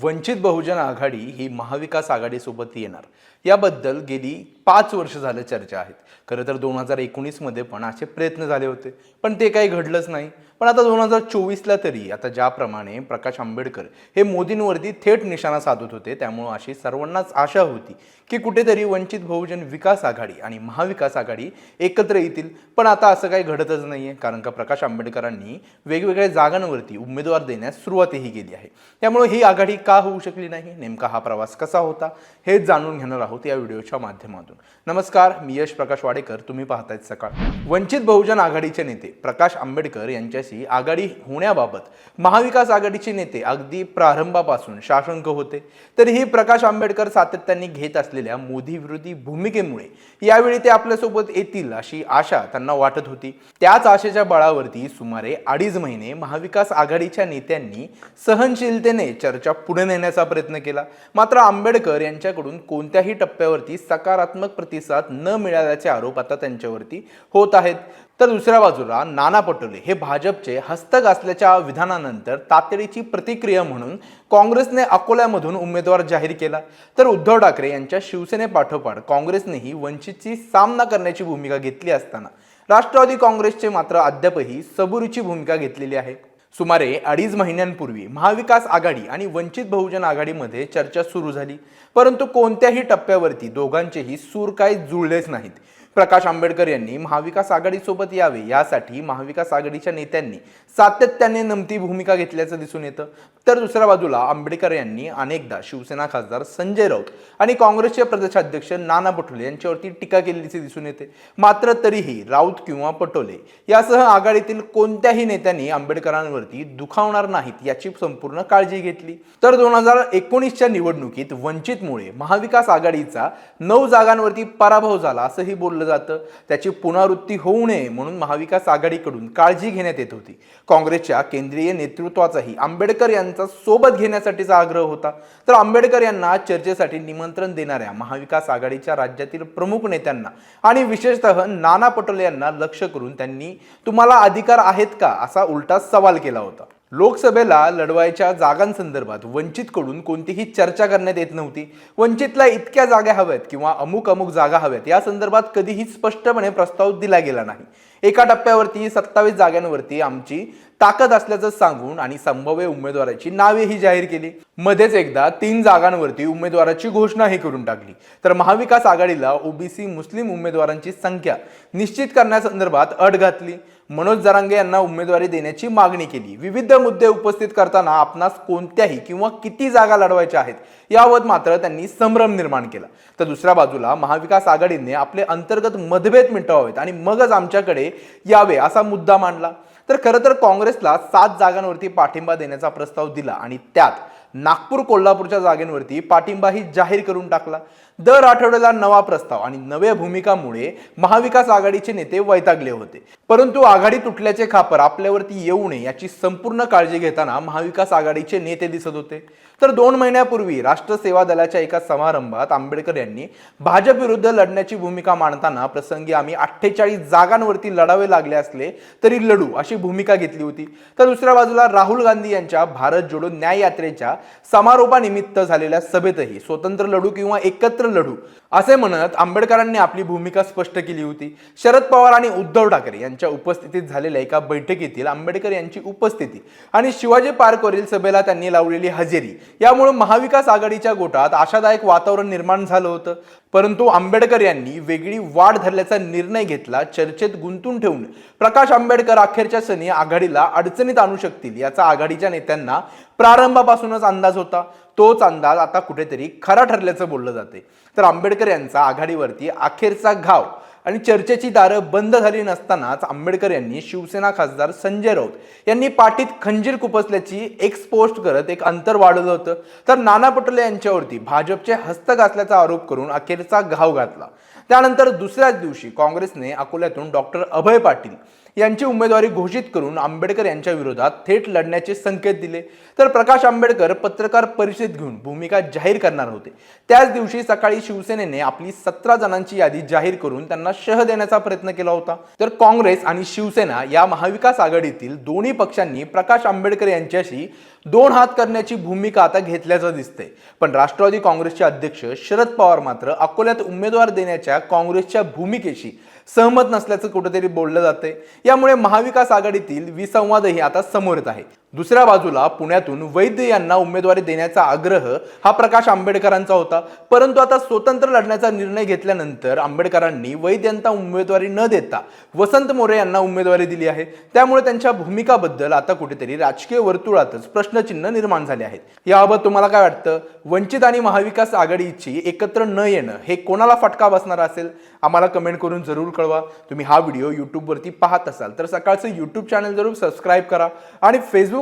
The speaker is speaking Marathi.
वंचित बहुजन आघाडी ही महाविकास आघाडीसोबत येणार. याबद्दल गेली पाच वर्ष झालं चर्चा आहेत. खरं तर दोन हजार एकोणीसमध्ये पण असे प्रयत्न झाले होते. पण ते काही घडलंच नाही. पण आता दोन हजार चोवीसला तरी आता ज्याप्रमाणे प्रकाश आंबेडकर हे मोदींवरती थेट निशाणा साधत होते त्यामुळं अशी सर्वांनाच आशा होती की कुठेतरी वंचित बहुजन विकास आघाडी आणि महाविकास आघाडी एकत्र येतील. पण आता असं काही घडतच नाही आहे कारण का प्रकाश आंबेडकरांनी वेगवेगळ्या जागांवरती उमेदवार देण्यास सुरुवातही केली आहे. त्यामुळे ही आघाडी का होऊ शकली नाही नेमका हा प्रवास कसा होता हे जाणून घेणार आहोत या व्हिडिओच्या माध्यमातून. नमस्कार मी यश प्रकाश वाडेकर तुम्ही पाहतायत सकाळ. वंचित बहुजन आघाडीचे नेते प्रकाश आंबेडकर यांच्याशी आघाडी होण्याबाबत महाविकास आघाडीचे नेते अगदी प्रारंभापासून शासंक होते. तरीही प्रकाश आंबेडकर सातत्याने घेत असलेल्या मोदी विरोधी भूमिकेमुळे यावेळी ते आपल्यासोबत येतील अशी आशा त्यांना वाटत होती. त्याच आशेच्या बळावरती सुमारे अडीच महिने महाविकास आघाडीच्या नेत्यांनी सहनशीलतेने चर्चा पुढे नेण्याचा प्रयत्न केला. मात्र आंबेडकर यांच्याकडून कोणत्याही टप्प्यावरती सकारात्मक प्रतिसाद न मिळाल्याचे आरोप आता त्यांच्यावरती होत आहेत. तर दुसऱ्या बाजूला नाना पटोले हे भाजपचे हस्तक असल्याच्या विधानानंतर तातडीची प्रतिक्रिया म्हणून काँग्रेसने अकोल्यामधून उमेदवार जाहीर केला. तर उद्धव ठाकरे यांच्या शिवसेनेपाठोपाठ काँग्रेसनेही वंचितची सामना करण्याची भूमिका घेतली असताना राष्ट्रवादी काँग्रेसचे मात्र अद्यापही सबुरीची भूमिका घेतलेली आहे. सुमारे अडीच महिन्यांपूर्वी महाविकास आघाडी आणि वंचित बहुजन आघाडीमध्ये चर्चा सुरू झाली. परंतु कोणत्याही टप्प्यावरती दोघांचेही सूर काय जुळलेच नाहीत. प्रकाश आंबेडकर यांनी महाविकास आघाडीसोबत यावे यासाठी महाविकास आघाडीच्या नेत्यांनी सातत्याने नमती भूमिका घेतल्याचं दिसून येतं. तर दुसऱ्या बाजूला आंबेडकर यांनी अनेकदा शिवसेना खासदार संजय राऊत आणि काँग्रेसचे प्रदेशाध्यक्ष नाना पटोले यांच्यावरती टीका केलेली दिसून येते. मात्र तरीही राऊत किंवा पटोले यासह आघाडीतील कोणत्याही नेत्यांनी आंबेडकरांवरती दुखावणार नाहीत याची संपूर्ण काळजी घेतली. तर दोन हजार एकोणीसच्या निवडणुकीत वंचितमुळे महाविकास आघाडीचा नऊ जागांवरती पराभव झाला असंही बोललं जातं. त्याची पुनरावृत्ती होऊ नये म्हणून महाविकास आघाडीकडून काळजी घेण्यात येत होती. काँग्रेसच्या केंद्रीय नेतृत्वाचाही आंबेडकर यांचा सोबत घेण्यासाठीचा आग्रह होता. तर आंबेडकर यांना चर्चेसाठी निमंत्रण देणाऱ्या महाविकास आघाडीच्या राज्यातील प्रमुख नेत्यांना आणि विशेषतः नाना पटोले यांना लक्ष करून त्यांनी तुम्हाला अधिकार आहेत का? असा उलटा सवाल केला होता. लोकसभेला लढवायच्या जागांसंदर्भात वंचितकडून कोणतीही चर्चा करण्यात येत नव्हती. वंचितला इतक्या जागा हव्यात किंवा अमुक अमुक जागा हव्यात या संदर्भात कधीही स्पष्टपणे प्रस्ताव दिला गेला नाही. एका टप्प्यावरती सत्तावीस जागांवरती आमची ताकद असल्याचं सांगून आणि संभाव्य उमेदवाराची नावे ही जाहीर केली. मध्येच एकदा तीन जागांवरती उमेदवाराची घोषणाही करून टाकली. तर महाविकास आघाडीला ओबीसी मुस्लिम उमेदवारांची संख्या निश्चित करण्यासंदर्भात अट घातली. मनोज जरांगे यांना उमेदवारी देण्याची मागणी केली. विविध मुद्दे उपस्थित करताना आपणास कोणत्याही किंवा किती जागा लढवायच्या आहेत यावर मात्र त्यांनी संभ्रम निर्माण केला. तर दुसऱ्या बाजूला महाविकास आघाडीने आपले अंतर्गत मतभेद मिटवावेत आणि मगच आमच्याकडे यावे असा मुद्दा मांडला. तर खरं तर काँग्रेसला सात जागांवरती पाठिंबा देण्याचा प्रस्ताव दिला आणि त्यात नागपूर कोल्हापूरच्या जागेंवरती पाठिंबाही जाहीर करून टाकला. दर आठवड्याला नवा प्रस्ताव आणि नव्या भूमिकामुळे महाविकास आघाडीचे नेते वैतागले होते. परंतु आघाडी तुटल्याचे खापर आपल्यावरती येऊ नये याची संपूर्ण काळजी घेताना महाविकास आघाडीचे नेते दिसत होते. तर दोन महिन्यापूर्वी राष्ट्र सेवा दलाच्या एका समारंभात आंबेडकर यांनी भाजप विरुद्ध लढण्याची भूमिका मांडताना प्रसंगी आम्ही अठ्ठेचाळीस जागांवरती लढावे लागले असले तरी लढू अशी भूमिका घेतली होती. तर दुसऱ्या बाजूला राहुल गांधी यांच्या भारत जोडो न्याय यात्रेच्या समारोपानिमित्त झालेल्या सभेतही स्वतंत्र लढू किंवा एकत्र लढू असे म्हणत आंबेडकरांनी आपली भूमिका स्पष्ट केली होती. शरद पवार आणि उद्धव ठाकरे यांच्या उपस्थितीत झालेल्या एका बैठकीतील आंबेडकर यांची उपस्थिती आणि शिवाजी पार्कवरील सभेला त्यांनी लावलेली हजेरी यामुळे महाविकास आघाडीच्या गोटात आशादायक वातावरण निर्माण झालं होतं. परंतु आंबेडकर यांनी वेगळी वाढ धरल्याचा निर्णय घेतला चर्चेत गुंतून ठेवून. प्रकाश आंबेडकर अखेरच्या सणी आघाडीला अडचणीत आणू शकतील याचा आघाडीच्या नेत्यांना प्रारंभापासूनच अंदाज होता. तोच अंदाज आता कुठेतरी खरा ठरल्याचं बोललं जाते. तर आंबेडकर यांचा आघाडीवरती अखेरचा घाव आणि चर्चेची दारं बंद झाली नसतानाच आंबेडकर यांनी शिवसेना खासदार संजय राऊत यांनी पाठीत खंजीर खुपसल्याची एक्स पोस्ट करत एक अंतर वाढवलं होतं. तर नाना पटोले यांच्यावरती भाजपचे हस्तक असल्याचा आरोप करून अखेरचा घाव घातला. त्यानंतर दुसऱ्याच दिवशी काँग्रेसने अकोल्यातून डॉक्टर अभय पाटील यांची उमेदवारी घोषित करून आंबेडकर यांच्या विरोधात थेट लढण्याचे संकेत दिले. तर प्रकाश आंबेडकर पत्रकार परिषद घेऊन भूमिका जाहीर करणार होते. त्याच दिवशी सकाळी शिवसेनेने आपली सतरा जणांची यादी जाहीर करून त्यांना शह देण्याचा प्रयत्न केला होता. तर काँग्रेस आणि शिवसेना या महाविकास आघाडीतील दोन्ही पक्षांनी प्रकाश आंबेडकर यांच्याशी दोन हात करण्याची भूमिका आता घेतल्याचं दिसतंय. पण राष्ट्रवादी काँग्रेसचे अध्यक्ष शरद पवार मात्र अकोल्यात उमेदवार देण्याच्या काँग्रेसच्या भूमिकेशी सहमत नसल्याचं कुठेतरी बोललं जातंय. यामुळे महाविकास आघाडीतील विसंवादही आता समोर येत आहे. दुसऱ्या बाजूला पुण्यातून वैद्य यांना उमेदवारी देण्याचा आग्रह हा प्रकाश आंबेडकरांचा होता. परंतु आता स्वतंत्र लढण्याचा निर्णय घेतल्यानंतर आंबेडकरांनी वैद्य यांना उमेदवारी न देता वसंत मोरे यांना उमेदवारी दिली आहे. त्यामुळे त्यांच्या भूमिकाबद्दल आता कुठेतरी राजकीय वर्तुळातच प्रश्नचिन्ह निर्माण झाले आहेत. याबाबत तुम्हाला काय वाटतं? वंचित आणि महाविकास आघाडीची एकत्र न येणं हे कोणाला फटका बसणार असेल? आम्हाला कमेंट करून जरूर कळवा. तुम्ही हा व्हिडिओ यूट्यूबवरती पाहत असाल तर सकाळचं यूट्यूब चॅनल जरूर सबस्क्राईब करा. आणि फेसबुक